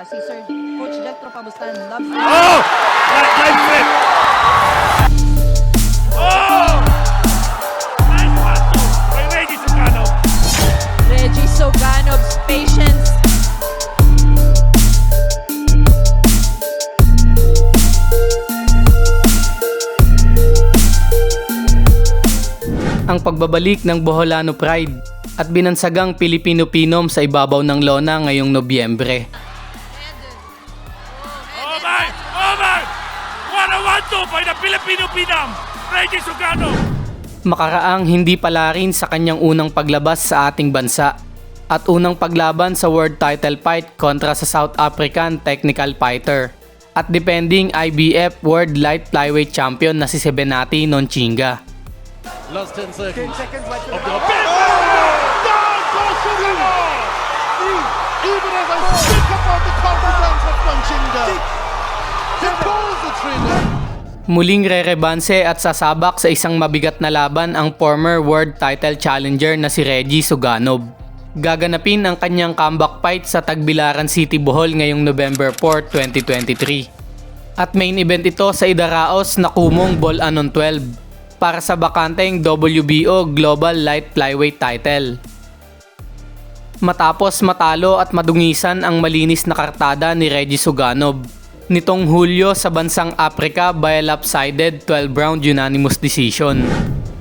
Manila, si Sir Coach Jethro Pabustan. Love you. Oh! That nice flip! Oh! Nice too, by Reggie Sucano. Reggie Soganov's patience. ang pagbabalik ng Boholano Pride at binansagang Pilipino-Pinom sa ibabaw ng lona ngayong Nobyembre. By the Filipino Pinam! Reggie Sucano! Makaraang hindi pala rin sa kanyang unang paglabas sa ating bansa at unang paglaban sa world title fight kontra sa South African technical fighter at defending IBF World Light Flyweight Champion na si Sebenati Nonchinga. Last 10 seconds. Of the big Even as I speak about the confidence of Panchinga, he pulls the trigger. Muling re-rebanse at sasabak sa isang mabigat na laban ang former world title challenger na si Reggie Suganov. Gaganapin ang kanyang comeback fight sa Tagbilaran City, Bohol ngayong November 4, 2023. At main event ito sa Idaraos na Kumong Ball Anon 12 para sa bakanteng WBO Global Light Flyweight title. Matapos matalo at madungisan ang malinis na kartada ni Reggie Suganov nitong Hulyo sa bansang Africa by a lopsided 12-round unanimous decision.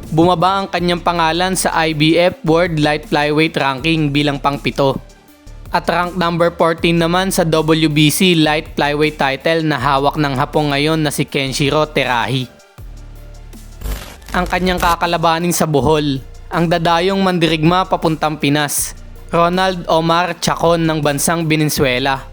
Bumaba ang kanyang pangalan sa IBF World Light Flyweight Ranking bilang pangpito. At rank number 14 naman sa WBC Light Flyweight title na hawak ng Hapon ngayon na si Kenshiro Terahi. Ang kanyang kakalabanin sa Bohol, ang dadayong mandirigma papuntang Pinas, Ronald Omar Chacon ng bansang Venezuela.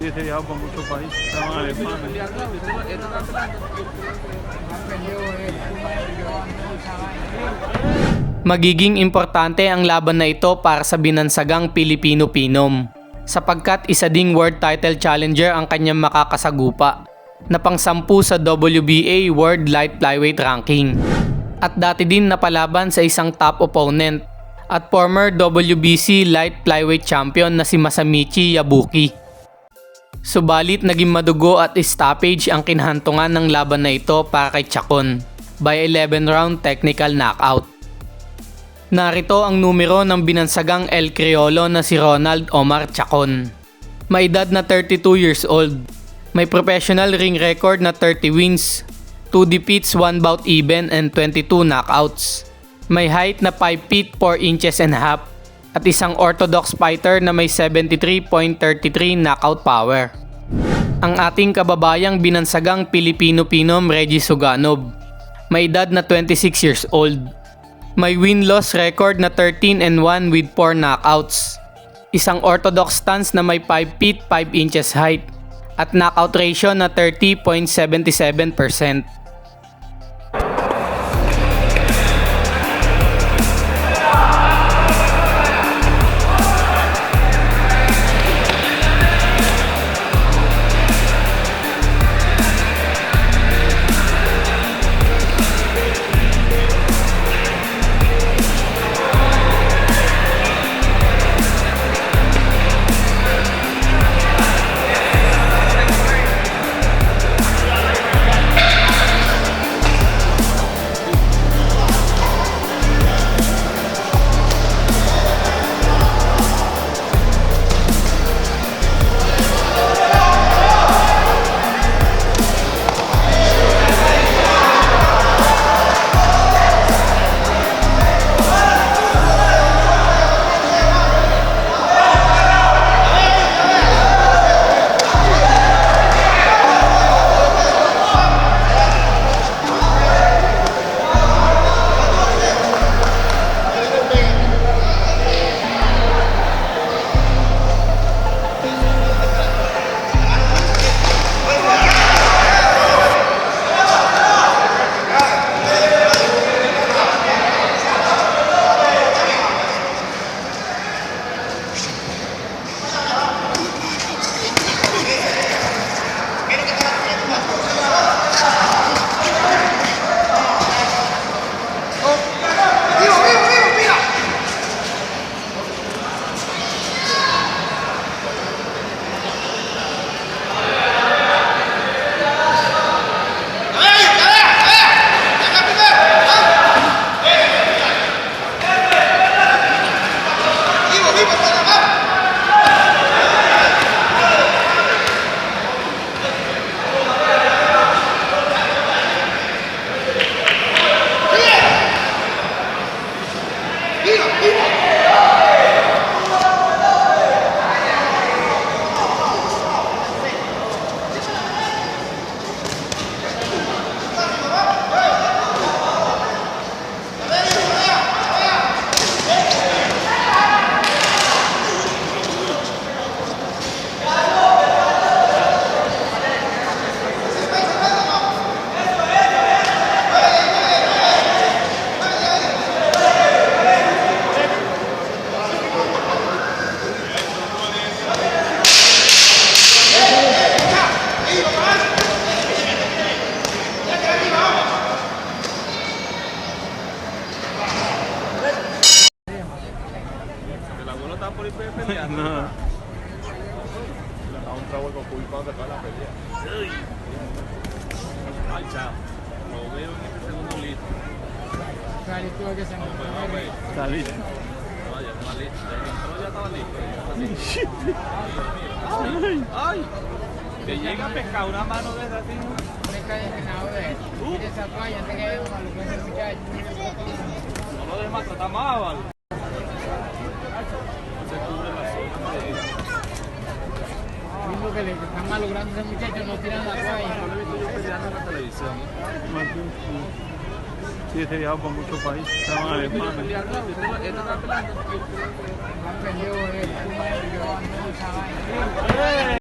Magiging importante ang laban na ito para sa binansagang Pilipino-Pinom sapagkat isa ding world title challenger ang kanyang makakasagupa na pangsampu sa WBA World Light Flyweight Ranking at dati din napalaban sa isang top opponent at former WBC Light Flyweight Champion na si Masamichi Yabuki. Subalit naging madugo at stoppage ang kinhantungan ng laban na ito para kay Chacon by 11 round technical knockout. Narito ang numero ng binansagang El Criollo na si Ronald Omar Chacon. May edad na 32 years old. May professional ring record na 30 wins, 2 defeats, 1 bout even and 22 knockouts. May height na 5 feet 4 inches and a half at isang orthodox fighter na may 73.33 knockout power. Ang ating kababayang binansagang Pilipino-Pinom Reggie Suganov. May edad na 26 years old. May win-loss record na 13 and 1 with 4 knockouts. Isang orthodox stance na may 5 feet 5 inches height at knockout ratio na 30.77%. estás por ir peleando. no. A un trago con la pelea. Ay, chao. Lo veo en este segundo listo. Que se me Está listo. No, ya estaba listo. Ya estaba listo. Ay. Ay. Te llega a pescar una mano de esa. Uh. No lo dejes maltratar más. Que le están malogrando ese muchacho, no tiran la toalla. No lo he visto yo peleando en la televisión. Sí, he viajado por muchos países. Estaban alemanes. Peleando, este está peleando. Han perdido el